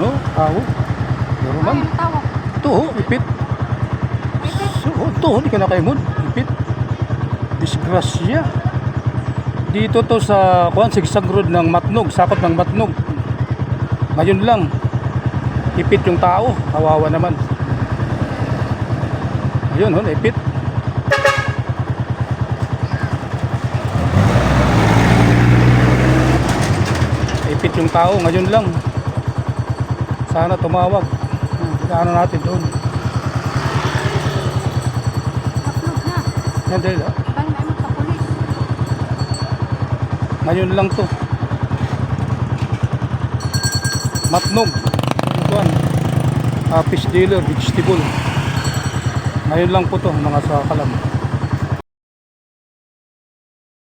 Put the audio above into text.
naman. Ay, tawag. Ito, oh, ipit. So, oh, oh, hindi ka nakaimod. Ipit. Disgrasya. Dito to sa kuan sigsag road ng Matnog, sakop ng Matnog. Ngayon lang. Ipit yung tao. Kawawa naman. Ayun, oh, ipit. Ipit yung tao ngayon lang. Sana tumawag. Ano natin doon. Upload na. Yan dahil ah. Bang may magkapulis. Ngayon lang to. Matnog. Ituan. Uh, fish dealer, vegetable. Ngayon lang po to mga sa kalam.